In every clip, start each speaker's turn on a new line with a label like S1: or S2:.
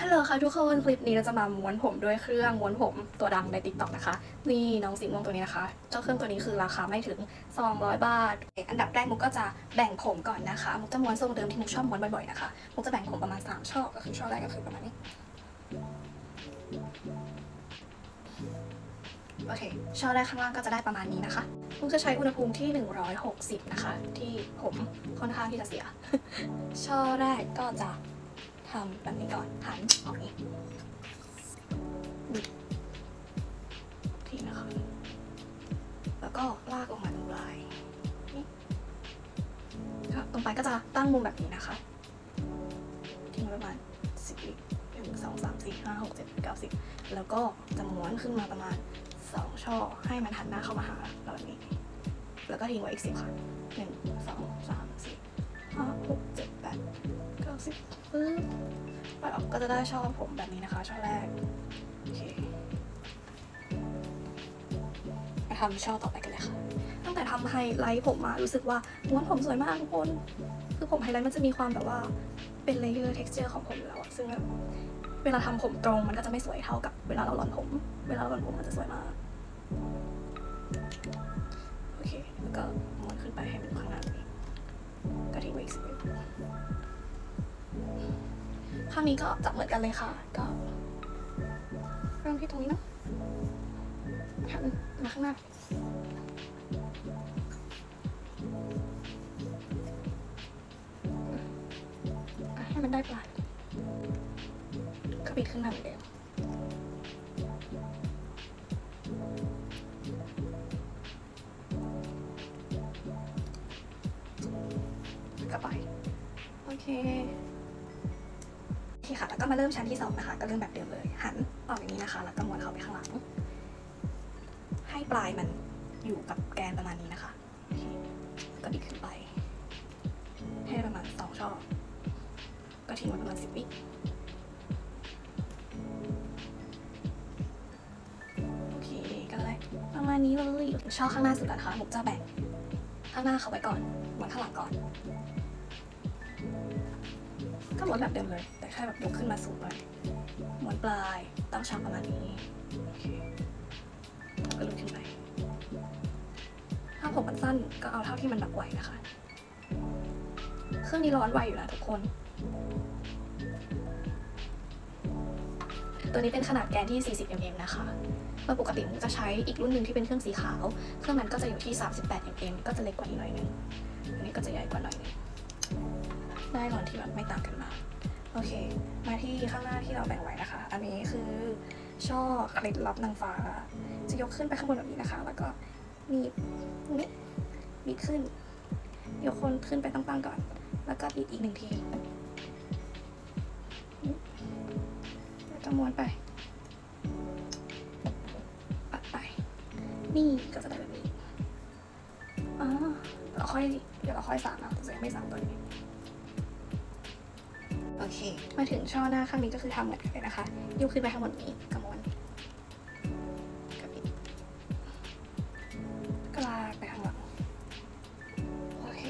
S1: ฮัลโหลค่ะทุกคนคลิปนี้เราจะมาม้วนผมด้วยเครื่องม้วนผมตัวดังใน t ิ k t o k นะคะ นี่น้องสีม่วงตัวนี้นะคะ เจ้าเครื่องตัวนี้คือราคาไม่ถึง 200 บาท อันดับแรกมุกก็จะแบ่งผมก่อนนะคะ มุกจะม้วนทรงเดิมที่มุกชอบม้วนบ่อยๆนะคะมุกจะแบ่งผมประมาณ 3 ช่อก็คือช่อแรกก็คือประมาณนี้ โอเค ช่อแรกข้างล่างก็จะได้ประมาณนี้นะคะมุกจะใช้อุณหภูมิที่ 160 นะคะ ที่ผมค่อนข้างที่จะเสีย ช่อแรกก็จะ ทำแบบนี้ก่อนหันออกนี้บิดทีนะคะแล้วก็ลากลงมาตรงปลายนี่ก็ตรงปลายก็จะตั้งมุมแบบนี้นะคะ ทิ้งไว้ประมาณสิบวิหนึ่งสองสามสี่ห้าหกเจ็ดแปดเก้าสิบแล้วก็จะม้วนขึ้นมาประมาณสองช่อให้มันหันหน้าเข้ามาหาเราแบบนี้ แล้วก็ทิ้งไว้อีกสิบค่ะหนึ่งสองสามสี่ห้าหกเจ็ดแปดเก้าสิบปึ๊บปล่ อยออกก็จะได้ช่อผมแบบนี้นะคะช่อแรกโอเคมาทำช่อต่อไปกันเลยค่ะ ตั้งแต่ทำไฮไลท์ผมมารู้สึกว่าม้วนผมสวยมากทุกคนคือผมไฮไลท์มันจะมีความแบบว่าเป็นเลเยอร์ texture ของผมอยู่แล้วอะซึ่งแบบเวลาทำผมตรงมันก็จะไม่สวยเท่ากับเวลาเราหลอนผม เวลาเราหลอนผมมันจะสวยมากโอเคแล้วก็ม้วนขึ้นไปให้มันข้างหน้าแบบนี้ก็ทิ้งไว้อีกสิบวิ ข้างนี้ก็จับเหมือนกันเลยค่ะ ก็เริ่มที่ตรงนี้นะหันมาข้างหน้าให้มันได้ปลายก็ปิดขึ้นมาเหมือนเดิมกลับไป โอเค เคค่ะ แล้วก็มาเริ่มชั้นที่สองนะคะ ก็เริ่มแบบเดิมเลย หันออกอย่างนี้นะคะ แล้วก็ม้วนเข้าไปข้างหลัง ให้ปลายมันอยู่กับแกนประมาณนี้นะคะก็บิดขึ้นไป ให้ประมาณสองช่อ ก็ทิ้งไว้ประมาณสิบวิโอเค ก็ได้ประมาณนี้เลยช่อข้างหน้าสุดนะคะผมจะแบ่งข้างหน้าเขาไว้ก่อนม้วนข้างหลังก่อน ก็ม้วนแบบเดิมเลย แต่แค่แบบยกขึ้นมาสูงหน่อยม้วนปลายตั้งฉากประมาณนี้โอเคก็ลุกขึ้นไป ถ้าผมมันสั้นก็เอาเท่าที่มันแบบไหวนะคะ เครื่องนี้ร้อนไวอยู่นะทุกคน ตัวนี้เป็นขนาดแกนที่ 40 mm นะคะโดยปกติผมจะใช้อีกรุ่นหนึ่งที่เป็นเครื่องสีขาว เครื่องนั้นก็จะอยู่ที่ 38 mm ก็จะเล็กกว่านี้หน่อยนึง อันนี้ก็จะใหญ่กว่าหน่อยนึง ได้ร้อนที่แบบไม่ต่างกันมากโอเค มาที่ข้างหน้าที่เราแบ่งไว้นะคะ อันนี้คือช่อเคล็ดลับนางฟ้า จะยกขึ้นไปข้างบนแบบนี้นะคะ แล้วก็หนีบนี่บิดขึ้น ยกคนขึ้นไปตั้งๆก่อน แล้วก็บิดอีกหนึ่งทีแล้วก็ม้วนไปปัดไป นี่ก็จะได้แบบนี้อ๋อเราค่อยเดี๋ยวเราค่อยสานนะแต่ยังไม่สานตัวนี้ เค มาถึงช่อหน้าข้างนี้ก็คือทำเหมือนกันเลยนะคะยกขึ้นไปข้างบนนี้กับม้วนกับบิดกลากไปข้างหลังโอเค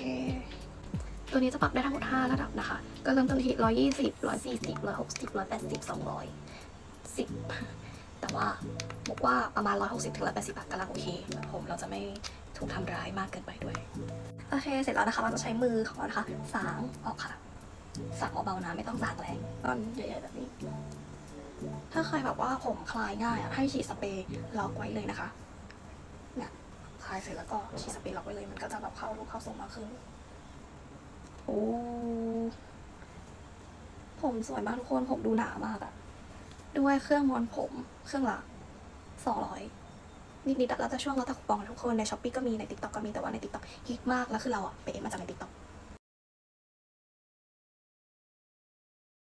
S1: ตัวนี้จะปรับได้ทั้งหมด5ระดับนะคะ ก็เริ่มต้นที่120 140 160 180 200 10 แต่ว่าบอกว่าประมาณ 160ถึง180บาทกำลังโอเคผมเราจะไม่ถูกทำร้ายมากเกินไปด้วย โอเค เสร็จแล้วนะคะ เราจะใช้มือของเรานะคะ สางออกค่ะ สางเบาๆนะไม่ต้องสางแรงตอนใหญ่ๆแบบนี้ ถ้าใครแบบว่าผมคลายง่ายอะให้ฉีดสเปรย์ล็อกไว้เลยนะคะเนี่ยคลายเสร็จแล้วก็ฉีดสเปรย์ล็อกไว้เลย มันก็จะแบบเข้ารูเข้าทรงมากขึ้นโอ้ผมสวยมากทุกคนผมดูหนามากอะด้วยเครื่องม้วนผมเครื่องละสองร้อยนิดๆแล้วแต่ช่วงแล้วแต่คูปองอะทุกคนในช้อปปี้ก็มีในติ๊กต็อกก็มีแต่ว่าในติ๊กต็อกฮิตมากแล้วคือเราอะไปเอ็นมาจากในติ๊กต็อก